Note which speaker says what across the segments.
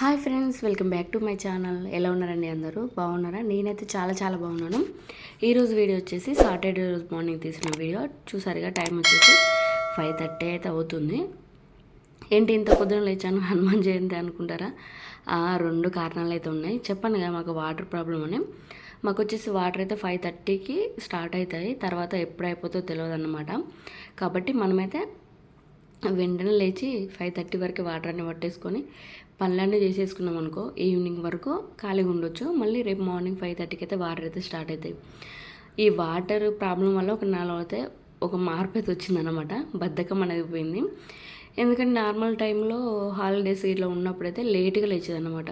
Speaker 1: Hi friends welcome back to my channel. ఎలా ఉన్నారండి అందరూ? బాగున్నారా? నేనైతే చాలా చాలా బాగున్నాను. ఈరోజు వీడియో వచ్చేసి సాటర్డే రోజు మార్నింగ్ తీసిన వీడియో. చూసారుగా టైం వచ్చేసి ఫైవ్ థర్టీ అయితే అవుతుంది. ఏంటి ఇంత పొద్దున లేచాను? హనుమాన్ జయంతి అనుకుంటారా? ఆ రెండు కారణాలు అయితే ఉన్నాయి. చెప్పాను కదా మాకు వాటర్ ప్రాబ్లం అని. మాకు వచ్చేసి వాటర్ అయితే ఫైవ్ థర్టీకి స్టార్ట్ అవుతాయి. తర్వాత ఎప్పుడు అయిపోతుందో తెలియదు అనమాట కాబట్టి మనమైతే వెంటనే లేచి ఫైవ్ థర్టీ వరకు వాటర్ అన్ని పట్టేసుకొని పనులన్నీ చేసేసుకున్నాం అనుకో ఈవినింగ్ వరకు ఖాళీగా ఉండొచ్చు. మళ్ళీ రేపు మార్నింగ్ ఫైవ్ థర్టీకి అయితే వాటర్ అయితే స్టార్ట్ అవుతాయి. ఈ వాటర్ ప్రాబ్లం వల్ల ఒక నెల అయితే ఒక మార్పు అయితే వచ్చిందనమాట బద్ధకం అనేది పోయింది. ఎందుకంటే నార్మల్ టైంలో హాలిడేస్ ఇట్లా ఉన్నప్పుడైతే లేట్గా లేచేదన్నమాట.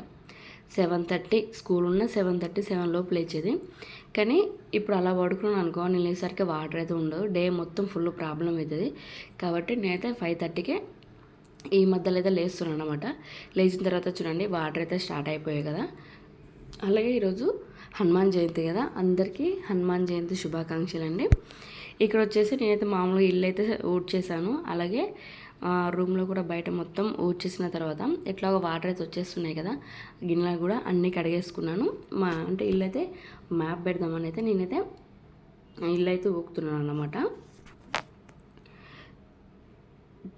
Speaker 1: సెవెన్ థర్టీ స్కూల్ ఉన్న సెవెన్ థర్టీ సెవెన్ లోపు లేచేది. కానీ ఇప్పుడు అలా పడుకున్నాను అనుకో నేను లేసరికి వాటర్ అయితే ఉండదు. డే మొత్తం ఫుల్ ప్రాబ్లం అవుతుంది. కాబట్టి నేనైతే ఫైవ్ థర్టీకే ఈ మధ్యలో అయితే లేస్తున్నాను అనమాట లేచిన తర్వాత చూడండి వాటర్ అయితే స్టార్ట్ అయిపోయాయి కదా. అలాగే ఈరోజు హనుమాన్ జయంతి కదా. అందరికీ హనుమాన్ జయంతి శుభాకాంక్షలు అండి. ఇక్కడ వచ్చేసి నేనైతే మామూలుగా ఇల్లు అయితే ఊడ్చేసాను అలాగే రూమ్లో కూడా బయట మొత్తం ఊడ్చేసిన తర్వాత ఎట్లాగో వాటర్ అయితే వచ్చేస్తున్నాయి కదా. గిన్నెలు కూడా అన్నీ కడిగేసుకున్నాను. మా అంటే ఇల్లు అయితే మ్యాప్ పెడదామని అయితే నేనైతే ఇల్లు అయితే ఊకుతున్నాను అనమాట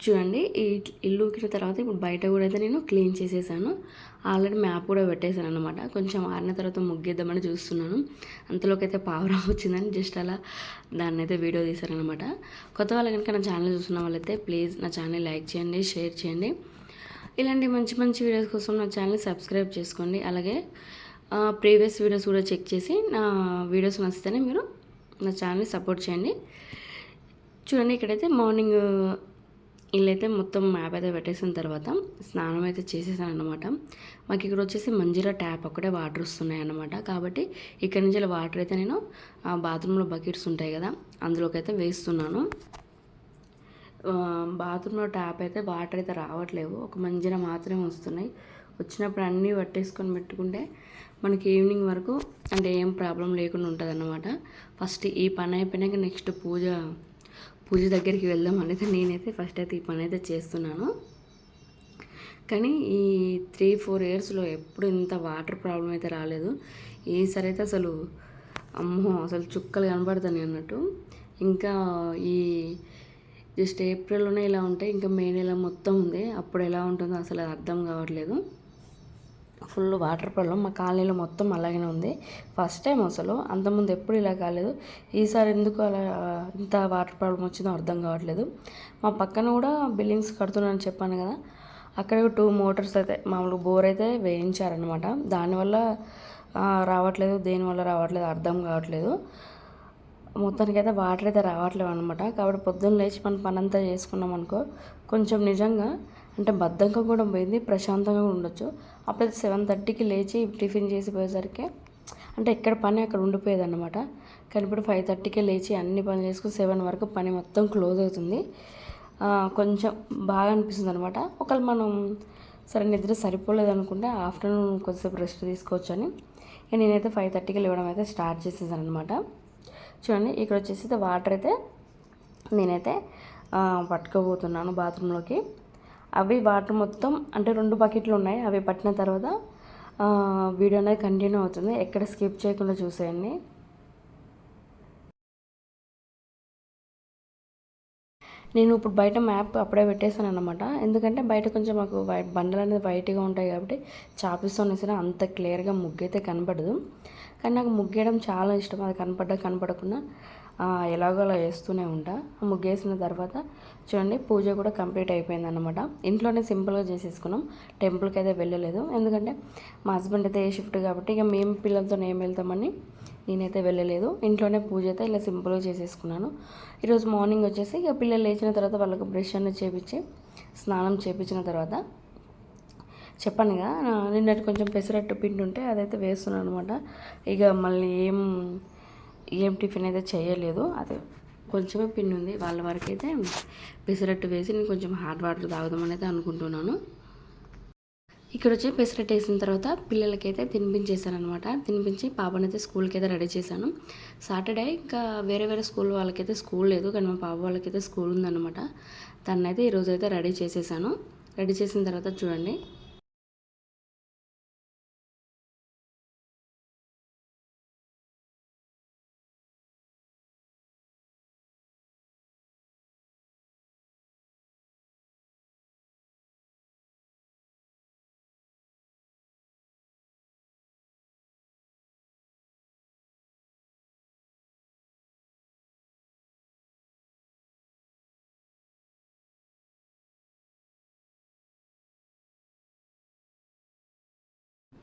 Speaker 1: చూడండి ఈ ఇల్లు ఊకిన తర్వాత ఇప్పుడు బయట కూడా అయితే నేను క్లీన్ చేసేసాను. ఆల్రెడీ మ్యాప్ కూడా పెట్టేశాను అనమాట కొంచెం ఆరిన తర్వాత ముగ్గేద్దామని చూస్తున్నాను. అంతలోకి అయితే పావురం వచ్చిందని జస్ట్ అలా దాన్ని అయితే వీడియో తీశారనమాట కొత్త వాళ్ళు కనుక నా ఛానల్ చూస్తున్న వాళ్ళైతే ప్లీజ్ నా ఛానల్ లైక్ చేయండి షేర్ చేయండి. ఇలాంటి మంచి మంచి వీడియోస్ కోసం నా ఛానల్ సబ్స్క్రైబ్ చేసుకోండి. అలాగే ప్రీవియస్ వీడియోస్ కూడా చెక్ చేసి నా వీడియోస్ నచ్చితేనే మీరు నా ఛానల్ని సపోర్ట్ చేయండి. చూడండి ఇక్కడైతే మార్నింగ్ ఇల్లైతే మొత్తం మ్యాప్ అయితే పెట్టేసిన తర్వాత స్నానం అయితే చేసేసాను అనమాట మాకు ఇక్కడ వచ్చేసి మంజీరా ట్యాప్ ఒక్కడే వాటర్ వస్తున్నాయి అనమాట కాబట్టి ఇక్కడ నుంచి వాటర్ అయితే నేను బాత్రూంలో బకెట్స్ ఉంటాయి కదా అందులోకి అయితే వేస్తున్నాను బాత్రూంలో ట్యాప్ అయితే వాటర్ అయితే రావట్లేవు. ఒక మంజీర మాత్రమే వస్తున్నాయి. వచ్చినప్పుడు అన్నీ పట్టేసుకొని పెట్టుకుంటే మనకి ఈవినింగ్ వరకు అంటే ఏం ప్రాబ్లం లేకుండా ఉంటుంది అన్నమాట ఫస్ట్ ఈ పని అయిపోయినాక నెక్స్ట్ పూజ పూజ దగ్గరికి వెళ్దాం అనేది నేనైతే ఫస్ట్ అయితే ఈ పని అయితే చేస్తున్నాను. కానీ ఈ త్రీ ఫోర్ ఇయర్స్లో ఎప్పుడు ఇంత వాటర్ ప్రాబ్లం అయితే రాలేదు. ఈసారి అయితే అసలు అమ్మో అసలు చుక్కలు కనబడతాను అన్నట్టు. ఇంకా ఈ జస్ట్ ఏప్రిల్లోనే ఇలా ఉంటాయి ఇంకా మే నెల మొత్తం ఉంది. అప్పుడు ఎలా ఉంటుందో అసలు అర్థం కావట్లేదు. ఫుల్ వాటర్ ప్రాబ్లం మా కాలనీలో మొత్తం అలాగనే ఉంది. ఫస్ట్ టైం అసలు. అంతకుముందు ఎప్పుడు ఇలా కాలేదు. ఈసారి ఎందుకు అలా ఇంత వాటర్ ప్రాబ్లం వచ్చిందో అర్థం కావట్లేదు. మా పక్కన కూడా బిల్డింగ్స్ కడుతున్నానని చెప్పాను కదా. అక్కడ టూ మోటార్స్ అయితే మామూలు బోర్ అయితే వేయించారనమాట దానివల్ల రావట్లేదు. దేనివల్ల రావట్లేదు అర్థం కావట్లేదు. మొత్తానికి అయితే వాటర్ అయితే రావట్లేవు అనమాట కాబట్టి పొద్దున్న లేచి మనం పని అంతా చేసుకున్నాం అనుకో కొంచెం నిజంగా అంటే బద్ధంగా కూడా పోయింది ప్రశాంతంగా ఉండొచ్చు. అప్పుడైతే సెవెన్ థర్టీకి లేచి టిఫిన్ చేసి పోయేసరికి అంటే ఎక్కడ పని అక్కడ ఉండిపోయేది అనమాట కానీ ఇప్పుడు ఫైవ్ థర్టీకే లేచి అన్ని పనులు చేసుకుని సెవెన్ వరకు పని మొత్తం క్లోజ్ అవుతుంది. కొంచెం బాగా అనిపిస్తుంది అనమాట ఒకవేళ మనం సరే నిద్ర సరిపోలేదు అనుకుంటే ఆఫ్టర్నూన్ కొద్దిసేపు రెస్ట్ తీసుకోవచ్చు అని నేనైతే ఫైవ్ థర్టీకి లేవడం అయితే స్టార్ట్ చేసేసాను అనమాట చూడండి ఇక్కడ వచ్చేసి వాటర్ అయితే నేనైతే పట్టుకోబోతున్నాను బాత్రూంలోకి. అవి వాటర్ మొత్తం అంటే రెండు బకెట్లు ఉన్నాయి అవి పట్టిన తర్వాత వీడియో అనేది కంటిన్యూ అవుతుంది. ఎక్కడ స్కిప్ చేయకుండా చూసేయండి. నేను ఇప్పుడు బయట మ్యాప్ అప్పుడే పెట్టేశాను అనమాట ఎందుకంటే బయట కొంచెం మాకు బండలు అనేది వైట్గా ఉంటాయి కాబట్టి చాపిస్తో సరే అంత క్లియర్గా ముగ్గు అయితే కనపడదు. కానీ నాకు ముగ్గేయడం చాలా ఇష్టం. అది కనపడ్డా కనపడకుండా ఎలాగో అలా వేస్తూనే ఉంటా. ముగ్గేసిన తర్వాత చూడండి పూజ కూడా కంప్లీట్ అయిపోయింది అనమాట ఇంట్లోనే సింపుల్గా చేసేసుకున్నాం. టెంపుల్కి అయితే వెళ్ళలేదు. ఎందుకంటే మా హస్బెండ్ అయితే ఏ షిఫ్ట్ కాబట్టి ఇక మేము పిల్లలతో ఏం వెళ్తామని నేనైతే వెళ్ళలేదు. ఇంట్లోనే పూజ అయితే ఇలా సింపుల్గా చేసేసుకున్నాను. ఈరోజు మార్నింగ్ వచ్చేసి ఇక పిల్లలు లేచిన తర్వాత వాళ్ళకి బ్రష్ అన్నీ చేపించి స్నానం చేపించిన తర్వాత చెప్పాను కదా నిన్నటి కొంచెం పెసరట్టు పిండి ఉంటే అదైతే వేస్తున్నాను అనమాట ఇక మళ్ళీ ఏం ఏం టిఫిన్ అయితే చేయలేదు. అది కొంచెమే పిండి ఉంది. వాళ్ళ వరకు అయితే పెసరట్టు వేసి నేను కొంచెం హాట్ వాటర్ తాగుదామని అయితే అనుకుంటున్నాను. ఇక్కడ వచ్చి పెసరట్టు వేసిన తర్వాత పిల్లలకైతే తినిపించేసాను అనమాట తినిపించి పాపనైతే స్కూల్కి అయితే రెడీ చేశాను. సాటర్డే ఇంకా వేరే వేరే స్కూల్ వాళ్ళకైతే స్కూల్ లేదు. కానీ మా పాప వాళ్ళకైతే స్కూల్ ఉందన్నమాట. తనైతే ఈరోజు అయితే రెడీ చేసేసాను రెడీ చేసిన తర్వాత చూడండి.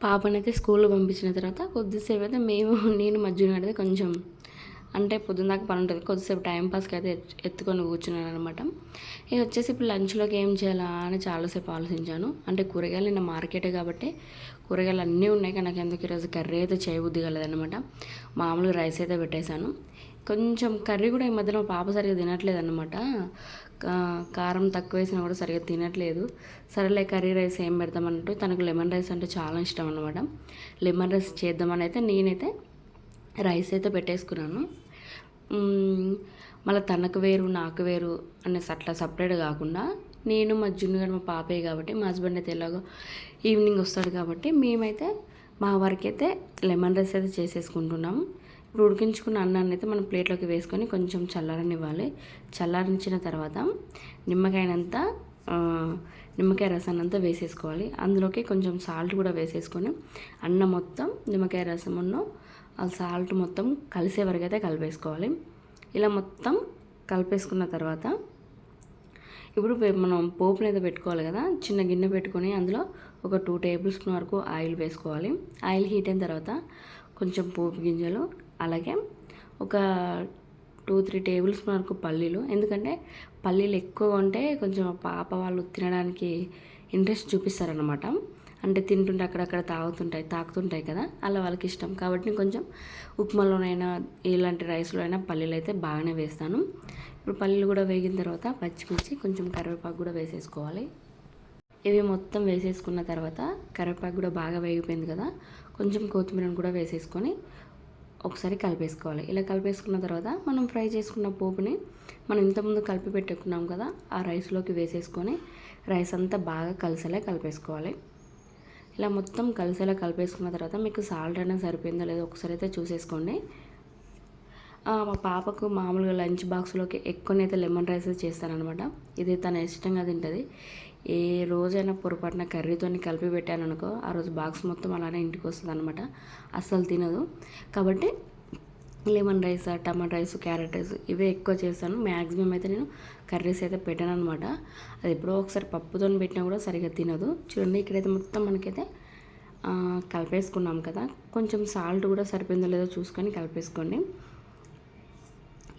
Speaker 1: పాపనైతే స్కూల్లో పంపించిన తర్వాత కొద్దిసేపు అయితే మేము నేను మధ్యలో అయితే కొంచెం అంటే పొద్దున్న దాకా పని ఉంటుంది. కొద్దిసేపు టైంపాస్కి అయితే ఎత్తుకొని కూర్చున్నాను అనమాట ఇక వచ్చేసి ఇప్పుడు లంచ్లోకి ఏం చేయాలా అని చాలాసేపు ఆలోచించాను. అంటే కూరగాయలు నిన్న మార్కెటే కాబట్టి కూరగాయలు అన్నీ ఉన్నాయి కానీ నాకు ఎందుకు ఈరోజు కర్రీ అయితే చేయబుద్ధి కలదనమాట మామూలుగా రైస్ అయితే పెట్టేశాను. కొంచెం కర్రీ కూడా ఈ మధ్యన మా పాప సరిగ్గా తినట్లేదు అనమాట కారం తక్కువ వేసినా కూడా సరిగ్గా తినట్లేదు. సరేలే కర్రీ రైస్ ఏం పెడతామన్నట్టు తనకు లెమన్ రైస్ అంటే చాలా ఇష్టం అనమాట లెమన్ రైస్ చేద్దామని అయితే నేనైతే రైస్ అయితే పెట్టేసుకున్నాను. మళ్ళీ తనకు వేరు నాకు వేరు అనేసి అట్లా సపరేట్ కాకుండా నేను మా జున్ను గారు మా పాపే కాబట్టి మా హస్బెండ్ అయితే ఎలాగో ఈవినింగ్ వస్తాడు కాబట్టి మేమైతే మా వరకు అయితే లెమన్ రైస్ అయితే చేసేసుకుంటున్నాము ఇప్పుడు ఉడికించుకున్న అన్నాన్ని అయితే మనం ప్లేట్లోకి వేసుకొని కొంచెం చల్లారనివ్వాలి. చల్లారించిన తర్వాత నిమ్మకాయనంత నిమ్మకాయ రసాన్ని అంతా వేసేసుకోవాలి. అందులోకి కొంచెం సాల్ట్ కూడా వేసేసుకొని అన్నం మొత్తం నిమ్మకాయ రసమును ఆ సాల్ట్ మొత్తం కలిసే వరకు అయితే కలిపేసుకోవాలి. ఇలా మొత్తం కలిపేసుకున్న తర్వాత ఇప్పుడు మనం పోపుని అయితే పెట్టుకోవాలి కదా చిన్న గిన్నె పెట్టుకొని అందులో ఒక టూ టేబుల్ స్పూన్ వరకు ఆయిల్ వేసుకోవాలి. ఆయిల్ హీట్ అయిన తర్వాత కొంచెం పోపు గింజలు అలాగే ఒక టూ త్రీ టేబుల్ స్పూన్ వరకు పల్లీలు. ఎందుకంటే పల్లీలు ఎక్కువ ఉంటే కొంచెం పాప వాళ్ళు తినడానికి ఇంట్రెస్ట్ చూపిస్తారనమాట అంటే తింటుంటే అక్కడక్కడ తాగుతుంటాయి తాకుతుంటాయి కదా అలా వాళ్ళకి ఇష్టం. కాబట్టి నేను కొంచెం ఉప్మాలోనైనా ఇలాంటి రైస్లో అయినా పల్లీలు అయితే బాగానే వేస్తాను. ఇప్పుడు పల్లీలు కూడా వేగిన తర్వాత పచ్చిమిర్చి కొంచెం కరివేపాకు కూడా వేసేసుకోవాలి. ఇవి మొత్తం వేసేసుకున్న తర్వాత కరివేపాకు కూడా బాగా వేగిపోయింది కదా కొంచెం కొత్తిమీరను కూడా వేసేసుకొని ఒకసారి కలిపేసుకోవాలి. ఇలా కలిపేసుకున్న తర్వాత మనం ఫ్రై చేసుకున్న పోపుని మనం ఇంతకుముందు కలిపి పెట్టుకున్నాం కదా ఆ రైస్లోకి వేసేసుకొని రైస్ అంతా బాగా కలిసేలా కలిపేసుకోవాలి. ఇలా మొత్తం కలిసేలా కలిపేసుకున్న తర్వాత మీకు సాల్ట్ అనేది సరిపోయిందో లేదో ఒకసారి అయితే చూసేసుకోండి. మా పాపకు మామూలుగా లంచ్ బాక్స్లోకి ఎక్కువనైతే లెమన్ రైస్ చేస్తాననమాట ఇది తన ఇష్టంగా తింటుంది. ఏ రోజైనా పొరపాటున కర్రీతో కలిపి పెట్టాను అనుకో ఆ రోజు బాక్స్ మొత్తం అలానే ఇంటికి వస్తుంది అనమాట అస్సలు తినదు. కాబట్టి lemon rice tomato rice carrot rice ఇవే ఎక్కువ చేస్తాను. మ్యాక్సిమం అయితే నేను కర్రీస్ అయితే పెట్టాను అనమాట అది ఎప్పుడో ఒకసారి పప్పుతో పెట్టినా కూడా సరిగ్గా తినదు. చూడండి ఇక్కడైతే మొత్తం మనకైతే కలిపేసుకున్నాం కదా. కొంచెం సాల్ట్ కూడా సరిపోయిందో లేదో చూసుకొని కలిపేసుకోండి.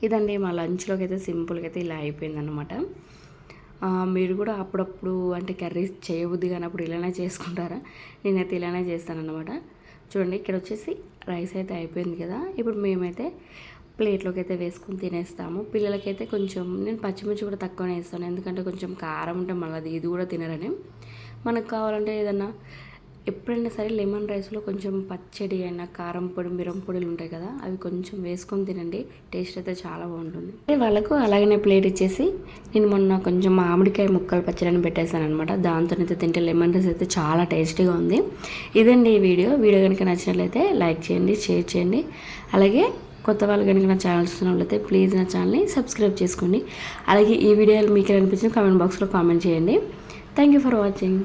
Speaker 1: ఇదండి మా లంచ్లోకి అయితే సింపుల్గా అయితే ఇలా అయిపోయిందనమాట మీరు కూడా అప్పుడప్పుడు అంటే కర్రీస్ కానీ కానప్పుడు ఇలానే చేసుకుంటారా? నేనైతే ఇలానే చేస్తానన్నమాట. చూడండి ఇక్కడ వచ్చేసి రైస్ అయితే అయిపోయింది కదా. ఇప్పుడు మేమైతే ప్లేట్లోకి అయితే వేసుకొని తినేస్తాము. పిల్లలకైతే కొంచెం నేను పచ్చిమిర్చి కూడా తక్కువనే వేస్తాను. ఎందుకంటే కొంచెం కారం ఉంటే మళ్ళీ అది ఇది కూడా తినరని. మనకు కావాలంటే ఏదన్నా ఎప్పుడైనా సరే లెమన్ రైస్లో కొంచెం పచ్చడి అయినా కారం పొడి మిరం పొడులు ఉంటాయి కదా అవి కొంచెం వేసుకొని తినండి. టేస్ట్ అయితే చాలా బాగుంటుంది. వాళ్ళకు అలాగనే ప్లేట్ ఇచ్చేసి నేను మొన్న కొంచెం మామిడికాయ ముక్కలు పచ్చడిని పెట్టేశాను అనమాట దాంతోనైతే తింటే లెమన్ రైస్ అయితే చాలా టేస్టీగా ఉంది. ఇదండి ఈ వీడియో. వీడియో కనుక నచ్చినట్లయితే లైక్ చేయండి షేర్ చేయండి. అలాగే కొత్త వాళ్ళు కనుక నా ఛానల్ చూస్తున్నట్లయితే ప్లీజ్ నా ఛానల్ని సబ్స్క్రైబ్ చేసుకోండి. అలాగే ఈ వీడియోలు మీకు అనిపించిన కామెంట్ బాక్స్లో కామెంట్ చేయండి. Thank you for watching.